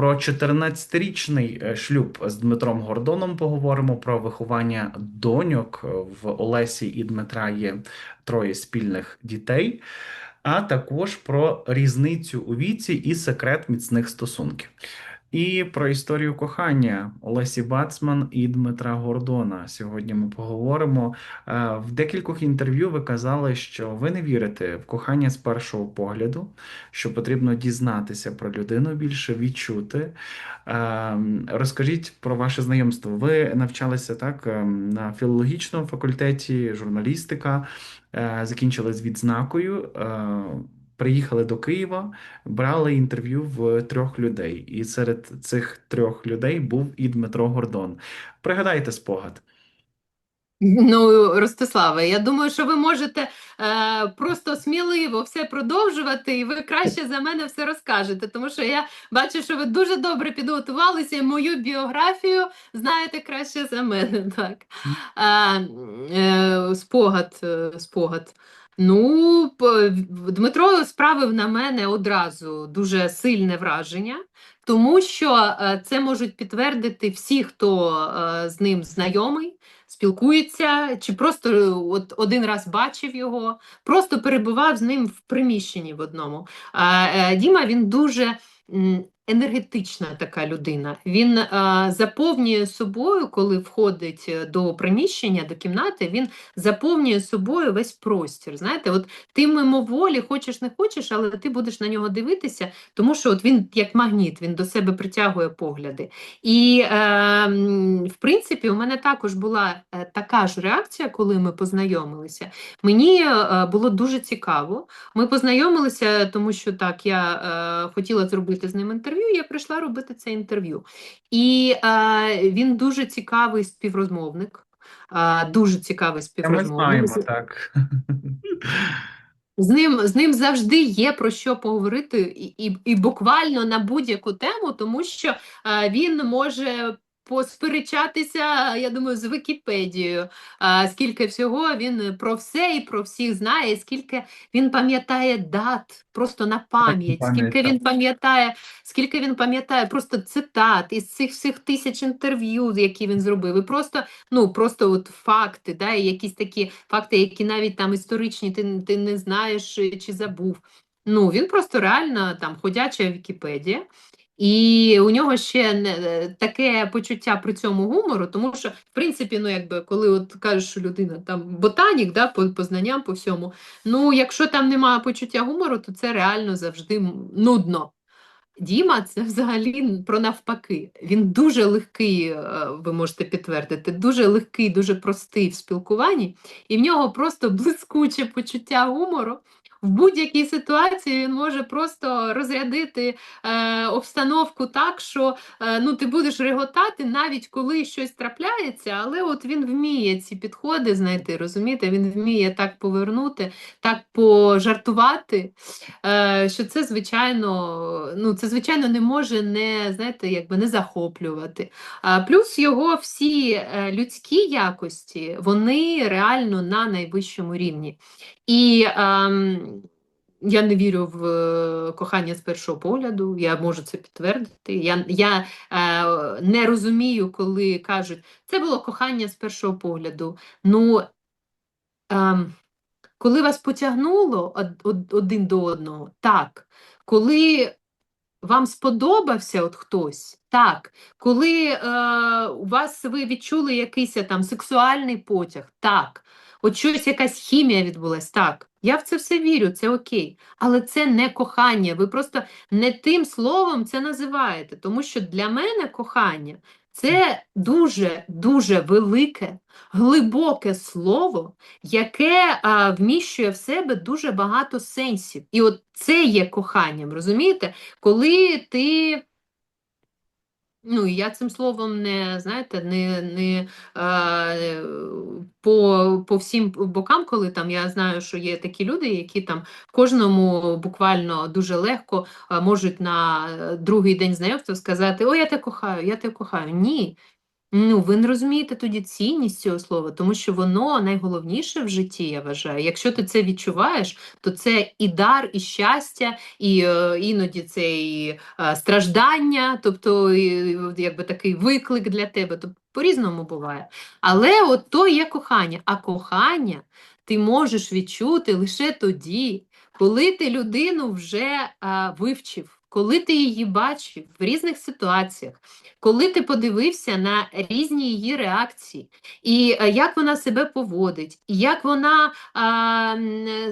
Про 14-річний е, шлюб з Дмитром Гордоном поговоримо про виховання доньок в Олесі і Дмитра є троє спільних дітей, а також про різницю у віці і секрет міцних стосунків. І про історію кохання Олесі Бацман і Дмитра Гордона. Сьогодні ми поговоримо. Е, В декількох інтерв'ю ви казали, що ви не вірите в кохання з першого погляду, що потрібно дізнатися про людину більше, відчути. Е, Розкажіть про ваше знайомство. Ви навчалися так е, на філологічному факультеті, журналістика, закінчили з відзнакою. Приїхали до Києва, брали інтерв'ю в трьох людей, і серед цих трьох людей був і Дмитро Гордон. Пригадайте спогад. Ну, Ростиславе, я думаю, що ви можете е, просто сміливо все продовжувати, і ви краще за мене все розкажете, тому що я бачу, що ви дуже добре підготувалися, і мою біографію знаєте краще за мене. Так. Е, е, спогад, е, спогад. Ну, Дмитро справив на мене одразу дуже сильне враження, тому що е, це можуть підтвердити всі, хто е, з ним знайомий спілкується, чи просто е, от один раз бачив його, просто перебував з ним в приміщенні в одному. Діма він дуже енергетична така людина. Він е, заповнює собою, коли входить е, до приміщення, до кімнати, він заповнює собою весь простір. Знаєте, от ти мимоволі, хочеш не хочеш, але ти будеш на нього дивитися, тому що от він як магніт, він до себе притягує погляди. І, е, в принципі, у мене також була е, така ж реакція, коли ми познайомилися. Мені було дуже цікаво. Ми познайомилися, тому що так, я е, хотіла зробити з ним інтерв'ю, я прийшла робити це інтерв'ю. І е, він дуже цікавий співрозмовник. е, Дуже цікавий співрозмовник. Ми знаємо, так. З ним, з ним завжди є про що поговорити, і, і, і буквально на будь-яку тему, тому що е, він може посперечатися, я думаю, з Вікіпедією. Скільки всього він про все і про всіх знає, скільки він пам'ятає дат просто на пам'ять, скільки він пам'ятає, скільки він пам'ятає просто цитат із цих всіх тисяч інтерв'ю, які він зробив, і просто ну просто от факти, да, і якісь такі факти, які навіть там історичні, ти, ти не знаєш чи забув. Ну, він просто реально там ходяча Вікіпедія. І у нього ще не е, таке почуття при цьому гумору, тому що, в принципі, ну якби коли от кажеш, що людина там ботанік, да, по, по знанням, по всьому, ну якщо там немає почуття гумору, то це реально завжди нудно. Діма це взагалі про навпаки. Він дуже легкий, е, ви можете підтвердити, дуже легкий, дуже простий в спілкуванні, і в нього просто блискуче почуття гумору. В будь-якій ситуації він може просто розрядити е, обстановку так, що е, ну, ти будеш реготати, навіть коли щось трапляється, але от він вміє ці підходи знайти, розумієте? Він вміє так повернути, так пожартувати, е, що це, звичайно, ну, це, звичайно, не може не, знаєте, якби не захоплювати. А, плюс його всі е, людські якості, вони реально на найвищому рівні. І ем, я не вірю в е, кохання з першого погляду, я можу це підтвердити. Я, я е, не розумію, коли кажуть, це було кохання з першого погляду. Ну, ем, коли вас потягнуло од, од- один до одного, так. Коли вам сподобався от хтось, так. Коли е, у вас ви відчули якийсь е, там сексуальний потяг, так. От щось, якась хімія відбулась, так. Я в це все вірю, це окей. Але це не кохання. Ви просто не тим словом це називаєте. Тому що для мене кохання це дуже дуже велике, глибоке слово, яке а, вміщує в себе дуже багато сенсів. І от це є коханням, розумієте? Коли ти. Ну, я цим словом не, знаєте, не, не е, по, по всім бокам, коли там я знаю, що є такі люди, які там кожному буквально дуже легко е, можуть на другий день знайомства сказати: О, я тебе кохаю, я тебе кохаю. Ні. Ну, ви не розумієте тоді цінність цього слова, тому що воно найголовніше в житті, я вважаю. Якщо ти це відчуваєш, то це і дар, і щастя, і е, іноді це і е, страждання, тобто і, якби такий виклик для тебе. Тобто по-різному буває. Але от то є кохання. А кохання ти можеш відчути лише тоді, коли ти людину вже а, вивчив, коли ти її бачив в різних ситуаціях, коли ти подивився на різні її реакції, і е, як вона себе поводить, і як вона а,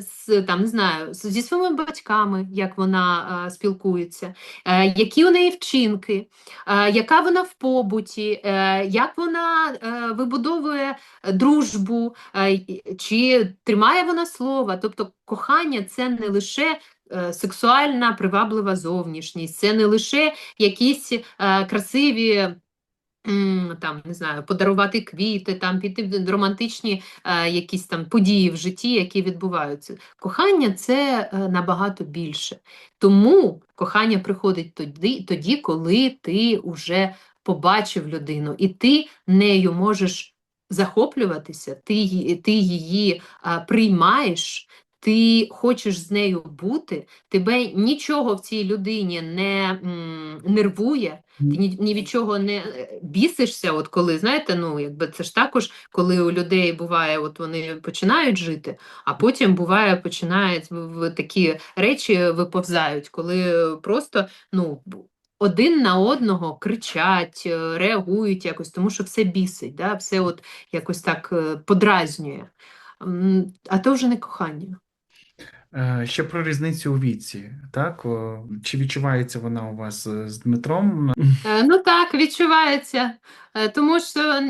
з, там, не знаю, зі своїми батьками, як вона а, спілкується, е, які у неї вчинки, е, яка вона в побуті, е, як вона е, вибудовує дружбу, й- чи тримає вона слова. Тобто кохання це не лише сексуальна приваблива зовнішність, це не лише якісь е, красиві. Там, не знаю, подарувати квіти, там піти в романтичні е, якісь там події в житті, які відбуваються. Кохання це е, набагато більше. Тому кохання приходить тоді, тоді, коли ти вже побачив людину, і ти нею можеш захоплюватися, ти, ти її а, приймаєш, ти хочеш з нею бути, тебе нічого в цій людині не м, нервує, ти ні, ні від чого не е, бісишся, от коли, знаєте, ну, якби це ж також, коли у людей буває, от вони починають жити, а потім буває, починають такі речі виповзають, коли просто, ну, один на одного кричать, е, реагують якось, тому що все бісить, да? все от якось так е, подразнює. А то вже не кохання. Е, Ще про різницю у віці, так? Чи відчувається вона у вас е, з Дмитром? Е, Ну так, відчувається. Тому що,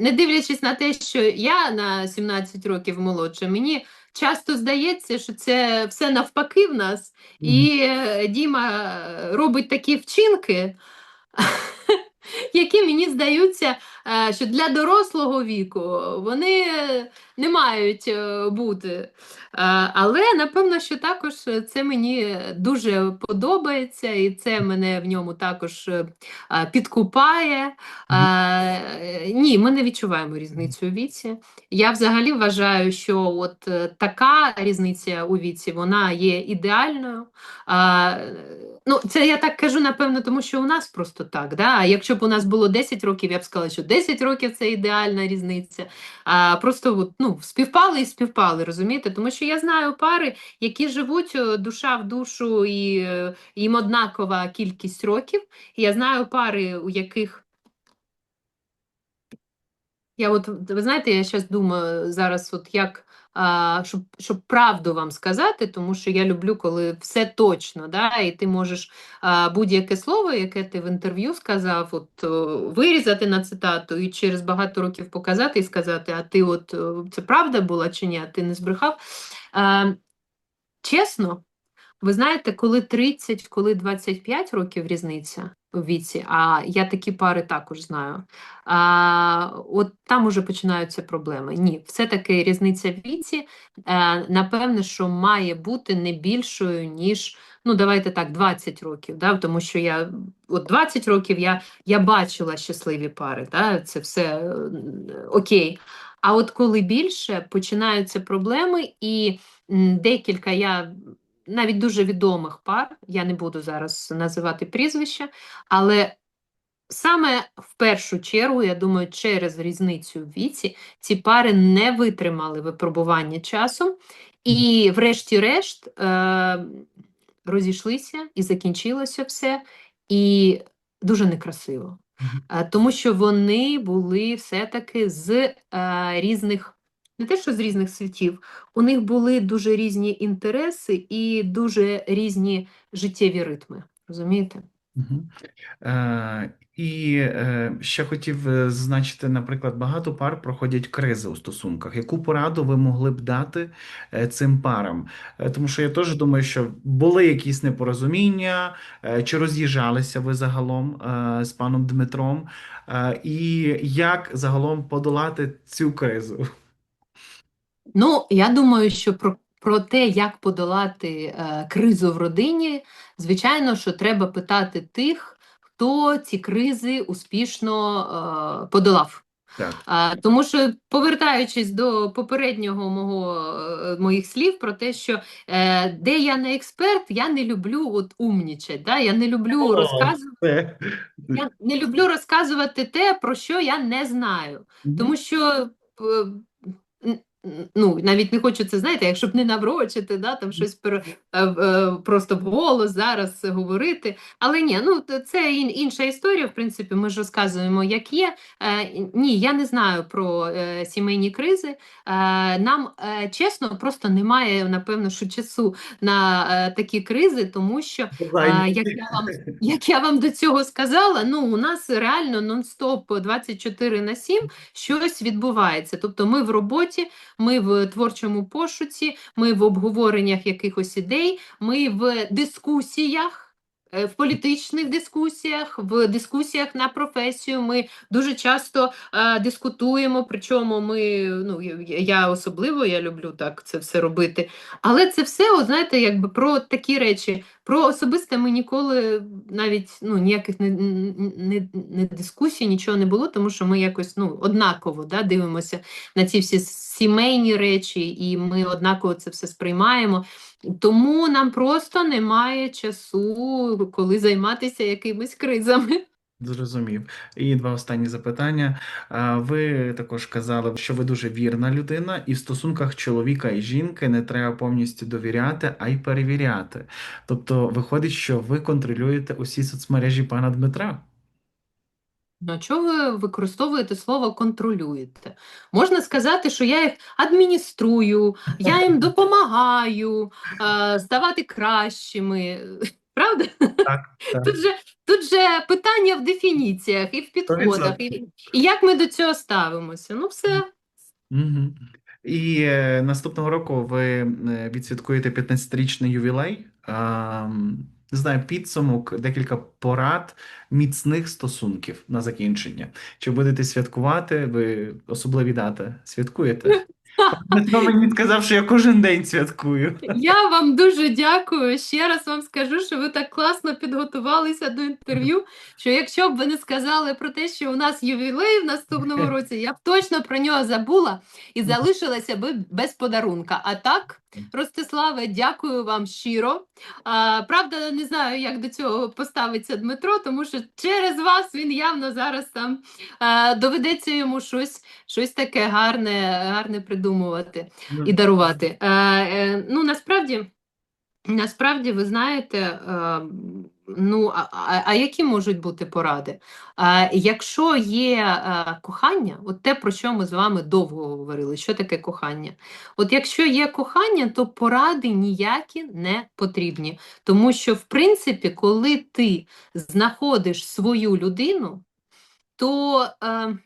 не дивлячись на те, що я на 17 років молодша, мені часто здається, що це все навпаки в нас, і Діма робить такі вчинки, які мені здаються, що для дорослого віку вони е, не мають е, бути. Е, Але напевно, що також е, це мені дуже подобається, і це мене в ньому також е, підкупає. Е, ні, ми не відчуваємо різницю у віці. Я взагалі вважаю, що от е, така різниця у віці вона є ідеальною. Е, ну, це я так кажу, напевно, тому що у нас просто так. Да? А якщо б у нас було 10 років, я б сказала, що 10 років це ідеальна різниця. А, просто ну, співпали і співпали, розумієте? Тому що я знаю пари, які живуть е, душа в душу і е, їм однакова кількість років. Я знаю пари, у яких. Я от, ви знаєте, я зараз думаю зараз, от як, а, щоб, щоб правду вам сказати, тому що я люблю, коли все точно, да, і ти можеш будь-яке слово, яке ти в інтерв'ю сказав, от вирізати на цитату і через багато років показати і сказати, а ти от це правда була чи ні, а ти не збрехав. А, чесно, ви знаєте, коли 30, коли 25 років різниця віці, а я такі пари також знаю, а, от там уже починаються проблеми. Ні, все-таки різниця в віці, е, напевне, що має бути не більшою, ніж, ну, давайте так, 20 років, да? тому що я, от 20 років я, я бачила щасливі пари, да? це все окей. А от коли більше, починаються проблеми, і декілька я навіть дуже відомих пар, я не буду зараз називати прізвища, але саме в першу чергу, я думаю, через різницю в віці ці пари не витримали випробування часом, і, врешті-решт, е, розійшлися і закінчилося все, і дуже некрасиво. Е, Тому що вони були все-таки з е, різних, не те, що з різних світів, у них були дуже різні інтереси і дуже різні життєві ритми. Розумієте? Е, І е, ще хотів е, зазначити, наприклад, багато пар проходять кризи у стосунках. Яку пораду ви могли б дати цим парам? Тому що я теж думаю, що були якісь непорозуміння, чи роз'їжджалися ви загалом з паном Дмитром, і як загалом подолати цю кризу? Ну, я думаю, що про, про те, як подолати е, кризу в родині, звичайно, що треба питати тих, хто ці кризи успішно е, подолав. Так. А, тому що, повертаючись до попереднього мого, е, моїх слів про те, що е, де я не експерт, я не люблю от умнічать, да? я не люблю О, розказувати. Я не люблю розказувати те, про що я не знаю. Тому що ну, навіть не хочу це, знаєте, якщо б не наврочити, да, там щось пере, е, е, просто вголос зараз говорити. Але ні, ну це інша історія. В принципі, ми ж розказуємо, як є. Е, ні, я не знаю про сімейні кризи. Нам чесно, просто немає, напевно, що часу на такі кризи, тому що як я вам як я вам до цього сказала, ну у нас реально нон-стоп 24 на 7 щось відбувається. Тобто ми в роботі, ми в творчому пошуці, ми в обговореннях якихось ідей, ми в дискусіях. е, В політичних дискусіях, в дискусіях на професію ми дуже часто е, дискутуємо, причому ми, ну я- особливо я люблю так це все робити. Але це все, от, знаєте, якби про такі речі. Про особисте ми ніколи навіть ну, ніяких не, не, не дискусій, нічого не було, тому що ми якось ну, однаково да, дивимося на ці всі сімейні речі, і ми однаково це все сприймаємо. Тому нам просто немає часу, коли займатися якимись кризами. Зрозумів. І два останні запитання. Ви також казали, що ви дуже вірна людина, і в стосунках чоловіка і жінки не треба повністю довіряти, а й перевіряти. Тобто, виходить, що ви контролюєте усі соцмережі пана Дмитра. Ну, а чого ви використовуєте слово контролюєте? Можна сказати, що я їх адмініструю, я їм допомагаю е, ставати кращими. Правда? Так, так. Тут же, тут же питання в дефініціях і в підходах, і, і як ми до цього ставимося. Ну, все. Угу. І е, наступного року ви е, відсвяткуєте 15-річний ювілей. М, не знаю, підсумок, декілька порад міцних стосунків на закінчення. Чи будете святкувати? Ви особливі дати святкуєте? Дмитро мені сказав, що я кожен день святкую. Я вам дуже дякую. Ще раз вам скажу, що ви так класно підготувалися до інтерв'ю, що якщо б ви не сказали про те, що у нас ювілей в наступному році, я б точно про нього забула і залишилася би без подарунка. А так, Ростиславе, дякую вам щиро. А, правда, не знаю, як до цього поставиться Дмитро, тому що через вас він явно зараз там а, доведеться йому щось, щось таке гарне, гарне придумувати і дарувати. Е, е, ну, насправді, насправді, ви знаєте, е, ну, а, а, а які можуть бути поради? Е, якщо є кохання, от те, про що ми з вами довго говорили, що таке кохання? От якщо є кохання, то поради ніякі не потрібні. Тому що, в принципі, коли ти знаходиш свою людину, то е,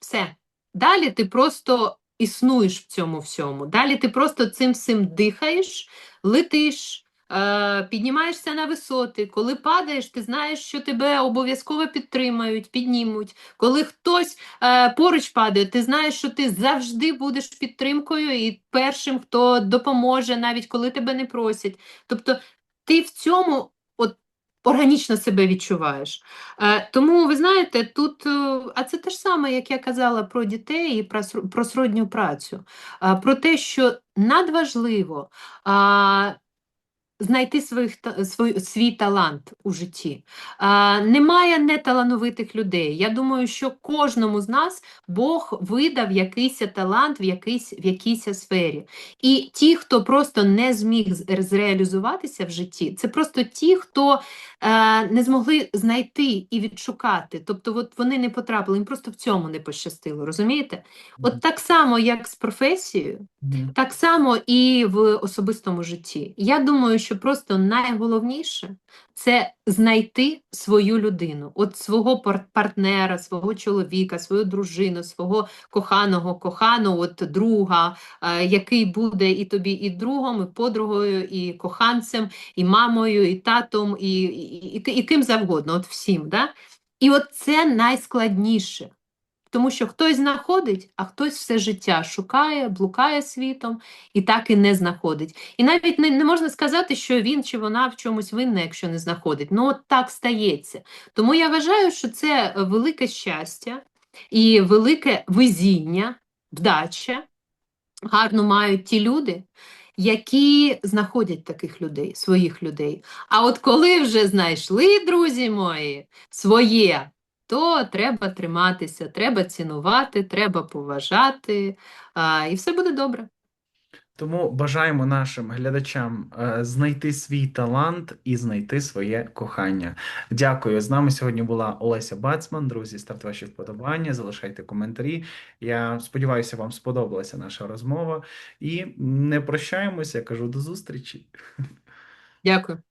все. Далі ти просто існуєш в цьому всьому. Далі ти просто цим всім дихаєш, летиш, е, піднімаєшся на висоти. Коли падаєш, ти знаєш, що тебе обов'язково підтримають, піднімуть. Коли хтось е, поруч падає, ти знаєш, що ти завжди будеш підтримкою і першим, хто допоможе, навіть коли тебе не просять. Тобто ти в цьому органічно себе відчуваєш. Е, тому ви знаєте, тут, е, а це те ж саме, як я казала про дітей і про, про сродню працю, про те, що надважливо знайти своїх, свій, свій талант у житті. Немає неталановитих людей. Я думаю, що кожному з нас Бог видав якийсь талант в якійсь, в якійсь сфері. І ті, хто просто не зміг зреалізуватися в житті, це просто ті, хто е, не змогли знайти і відшукати. Тобто, от вони не потрапили, їм просто в цьому не пощастило. Розумієте? От так само, як з професією, так само і в особистому житті. Я думаю, що просто найголовніше це знайти свою людину, от свого пар- партнера, свого чоловіка, свою дружину, свого коханого, коханого от друга, е, який буде і тобі, і другом, і подругою, і коханцем, і мамою, і татом, і, і, і, і ким завгодно, от всім. Да? І от це найскладніше. Тому що хтось знаходить, а хтось все життя шукає, блукає світом і так і не знаходить. І навіть не, не можна сказати, що він чи вона в чомусь винна, якщо не знаходить. Ну, от так стається. Тому я вважаю, що це е, велике щастя і велике везіння, вдача. Гарно мають ті люди, які знаходять таких людей, своїх людей. А от коли вже знайшли, друзі мої, своє, то треба триматися, треба цінувати, треба поважати, а, і все буде добре. Тому бажаємо нашим глядачам е, знайти свій талант і знайти своє кохання. Дякую. З нами сьогодні була Олеся Бацман. Друзі, ставте ваші вподобання, залишайте коментарі. Я сподіваюся, вам сподобалася наша розмова. І не прощаємося. Я Кажу до зустрічі. Дякую.